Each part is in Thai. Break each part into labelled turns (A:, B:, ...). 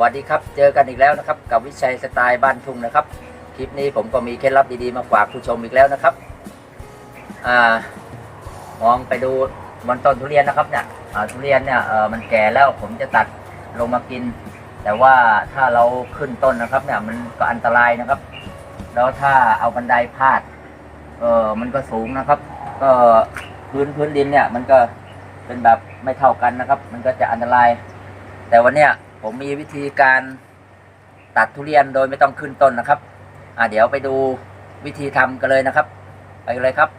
A: วัสดีครับ เจอกันอีกแล้วนะครับ กับวิชัยสไตล์บ้านทุ่งนะครับ คลิปนี้ผมก็มีเคล็ดลับดีๆมาฝากผู้ชมอีกแล้วนะครับอ่ามองไปดูบนต้นทุเรียนนะครับเนี่ยทุเรียนเนี่ยเออมันแก่แล้วผมจะตัดลงมากิน แต่ว่าถ้าเราขึ้นต้นนะครับเนี่ยมันก็อันตรายนะครับ แล้วถ้าเอาบันไดพาดเออมันก็สูงนะครับ ก็พื้นพื้นดินเนี่ยมันก็เป็นแบบไม่เท่ากันนะครับ มันก็จะอันตราย แต่วันเนี้ย ผมมีวิธีการตัดทุเรียนโดยไม่ต้องขึ้นต้นนะครับ อ่าเดี๋ยวไปดูวิธีทำกันเลยนะครับ ไปเลยครับ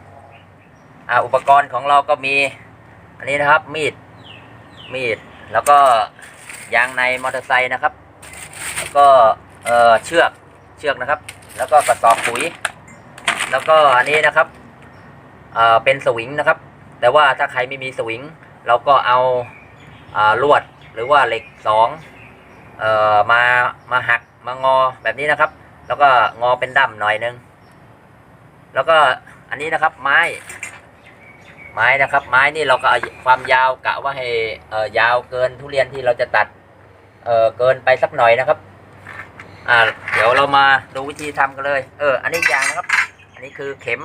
A: อ่าอุปกรณ์ของเราก็มี อันนี้นะครับ มีด มีด แล้วก็ยางในมอเตอร์ไซค์นะครับ แล้วก็เอ่อเชือก เชือกนะครับ แล้วก็กระสอบปุ๋ย แล้วก็อันนี้นะครับ เอ่อเป็นสวิงนะครับ แต่ว่าถ้าใครไม่มีสวิง เราก็เอาอ่าลวด หรือว่าเหล็กสองเอ่อมามาหักมางอแบบนี้นะครับ แล้วก็งอเป็นด้ำหน่อยนึง แล้วก็อันนี้นะครับไม้ ไม้นะครับ ไม้นี่เราก็เอาความยาวกะว่าให้เอ่อยาวเกินทุเรียนที่เราจะตัดเอ่อเกินไปสักหน่อยนะครับอ่าเดี๋ยวเรามาดูวิธีทำกันเลย เออ อันนี้ยางนะครับ อันนี้คือเข็ม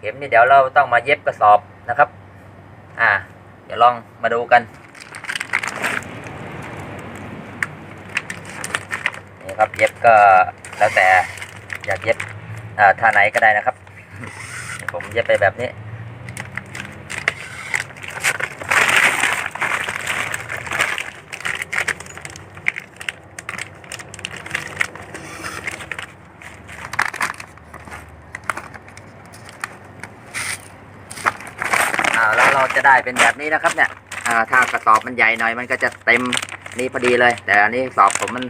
A: เข็มนี่เดี๋ยวเราต้องมาเย็บกระสอบนะครับ อ่า เดี๋ยวลองมาดูกัน นี่ครับ เย็บก็แล้วแต่อยากเย็บท่าไหนก็ได้นะครับ ผมเย็บไปแบบนี้อ่าแล้วเราจะได้เป็นแบบนี้นะครับเนี่ยอ่าถ้ากระสอบมันใหญ่หน่อยมันก็จะเต็มนี่พอดีเลย แต่อันนี้กระสอบผมมัน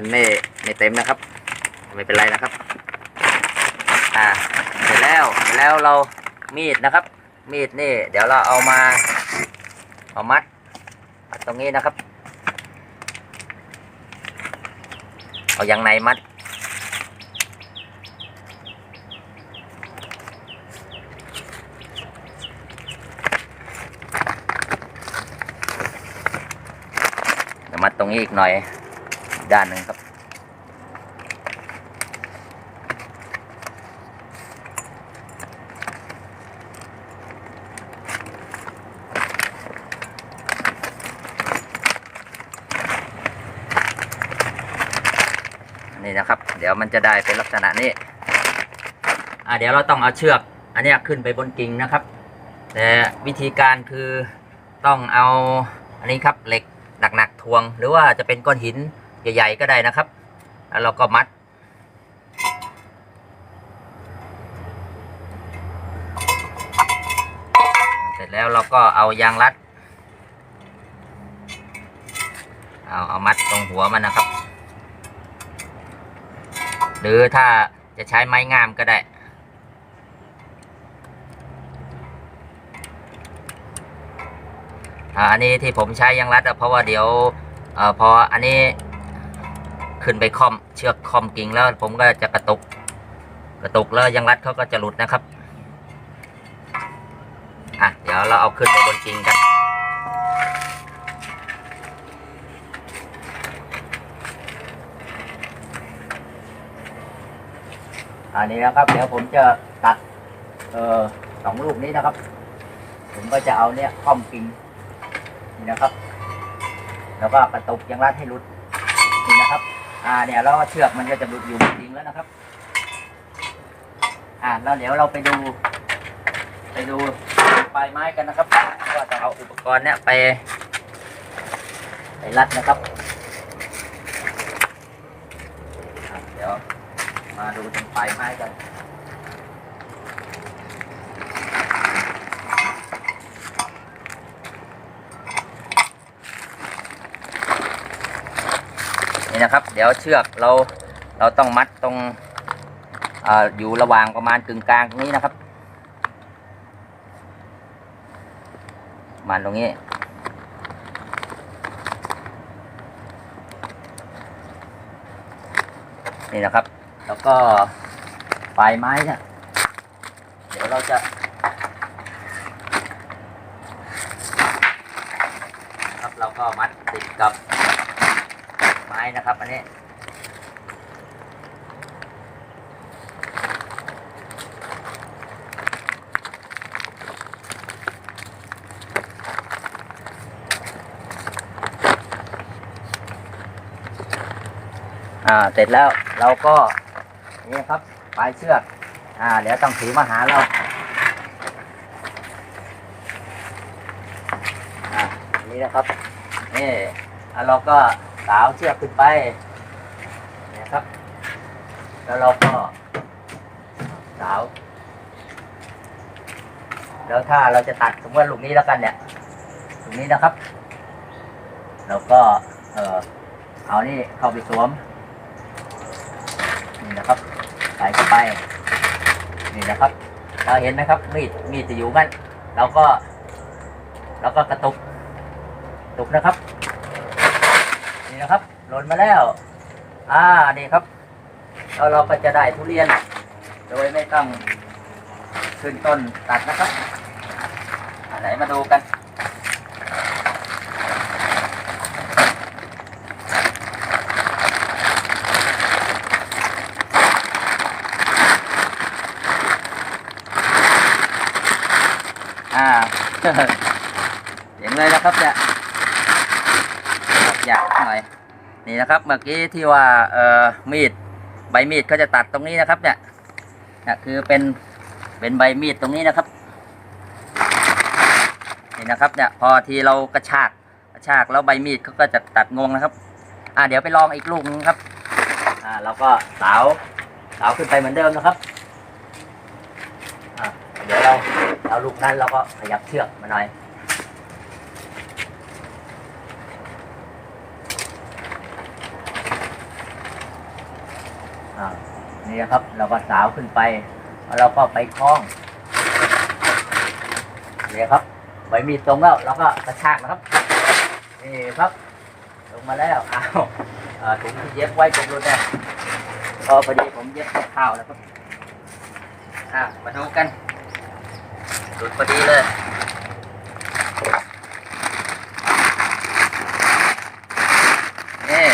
A: มันไม่ไม่เต็มนะครับ ไม่เป็นไรนะครับ อ่าเสร็จแล้วเสร็จแล้วเรามีดนะครับ มีดนี่ เดี๋ยวเราเอามาเอามัดมัดตรงนี้นะครับ เอาอย่างในมัดเดี๋ยวมัดตรงนี้อีกหน่อย ด้านหนึ่งครับ นี่นะครับ เดี๋ยวมันจะได้เป็นลักษณะนี้อ่าเดี๋ยวเราต้องเอาเชือก อันนี้ขึ้นไปบนกิ่งนะครับ แต่วิธีการคือต้องเอาอันนี้ครับเหล็กหนักๆทวง หรือว่าจะเป็นก้อนหิน ใหญ่ๆก็ได้นะครับ แล้วเราก็มัด เสร็จแล้วเราก็เอายางรัด เอาเอามัดตรงหัวมันนะครับ หรือถ้าจะใช้ไม้งามก็ได้อันนี้ที่ผมใช้ยางรัดเพราะว่าเดี๋ยวอพออันนี้ ขึ้นไปคอมเชือกคอมกิ่งแล้วผมก็จะกระตุก กระตุกแล้วยางรัดเขาก็จะหลุดนะครับอะเดี๋ยวเราเอาขึ้นไปบนกิ่งกันอันนี้นะครับ เดี๋ยวผมจะตัดเอ่อสองลูกนี้นะครับ ผมก็จะเอาเนี่ยคอมกิ่งนี่นะครับ แล้วก็กระตุกยังรัดให้หลุดนี่นะครับ อ่าเนี่ยแล้วเชือกมันก็จะหลุดอยู่จริงแล้วนะครับ อ่าแล้วเดี๋ยวเราไปดู ไปดูปลายไม้กันนะครับว่าจะเอาอุปกรณ์เนี่ยไป ไปรัดนะครับเดี๋ยวมาดูตรงปลายไม้กัน นี่นะครับ เดี๋ยวเชือกเราเราต้องมัดตรงออยู่ระหว่างประมาณกึ่งกลางตรงนี้นะครับมาตรงนี้ นี่นะครับ แล้วก็ปลายไม้เนี่ยเดี๋ยวเราจะครับเราก็มัดติดกับ ไม้นะครับ อันนี้อ่าเสร็จแล้วเราก็นี่ครับปลายเชือกอ่าเดี๋ยวต้องถือมาหาเราอ่านี่นะครับนี่เราก็ สาวเชือกขึ้นไปนี่ครับ แล้วเราก็สาว แล้วถ้าเราจะตัดสมมติว่าลูกนี้แล้วกันเนี่ยลูกนี้นะครับ เราก็เออเอานี่เข้าไปสวมนี่นะครับใส่เข้าไปนี่นะครับ เราเห็นไหมครับมีดมีดจะอยู่กันเราก็เราก็กระตุกตุกนะครับ นี่นะครับ หล่นมาแล้ว อ่านี่ครับแล้วเราก็จะได้ทุเรียน โดยไม่ต้องขึ้นต้นตัดนะครับอันไหนมาดูกันอ่าเห็นเลยนะครับเนี่ย ยากหน่อยนี่นะครับเมื่อกี้ที่ว่าเอ่อมีดใบมีดเขาจะตัดตรงนี้นะครับเนี่ยเนี่ยคือเป็นเป็นใบมีดตรงนี้นะครับนี่นะครับเนี่ยพอทีเรากระชากกระชากแล้วใบมีดเขาก็จะตัดงงนะครับ อ่าเดี๋ยวไปลองอีกลูกนึงครับอ่าเราก็สาวสาวขึ้นไปเหมือนเดิมนะครับอ่าเดี๋ยวเราเอาลูกนั้นเราก็ขยับเชือกมาหน่อย อ่านี่นะครับ เราก็สาวขึ้นไปแล้วเราก็ไปคล้องนี่ครับใบมีดตรงแล้วเราก็กระชากนะครับนี่ครับ ลงมาแล้วอ้าวเอ่อถุงที่เย็บไว้ผมรู้แน่ก็พอดีผมเย็บข้าวแล้วครับอ่ามาดูกันหลุดพอดีเลย นี่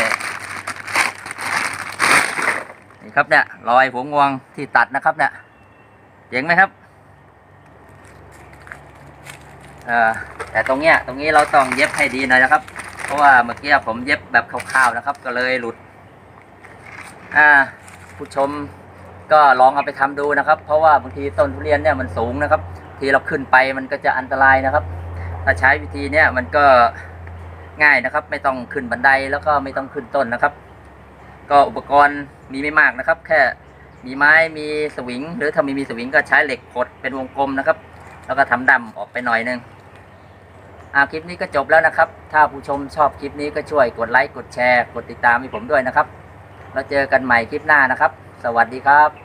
A: นี่ครับเนี่ยรอยหัวงวงที่ตัดนะครับเนี่ยเจ๋งไหมครับเออแต่ตรงเนี้ยตรงนี้เราต้องเย็บให้ดีหน่อยนะครับ เพราะว่าเมื่อกี้ผมเย็บแบบคร่าวๆนะครับ ก็เลยหลุดอ่าผู้ชมก็ลองเอาไปทำดูนะครับ เพราะว่าบางทีต้นทุเรียนเนี่ยมันสูงนะครับ ทีเราขึ้นไปมันก็จะอันตรายนะครับ ถ้าใช้วิธีเนี้ยมันก็ง่ายนะครับ ไม่ต้องขึ้นบันไดแล้วก็ไม่ต้องขึ้นต้นนะครับ ก็อุปกรณ์ มีไม่มากนะครับ แค่มีไม้มีสวิง หรือถ้าไม่มีสวิงก็ใช้เหล็กกดเป็นวงกลมนะครับ แล้วก็ทำดำออกไปหน่อยหนึงอ่าคลิปนี้ก็จบแล้วนะครับ ถ้าผู้ชมชอบคลิปนี้ก็ช่วยกดไลค์กดแชร์ กดติดตามให้ผมด้วยนะครับ แล้วเจอกันใหม่คลิปหน้านะครับ สวัสดีครับ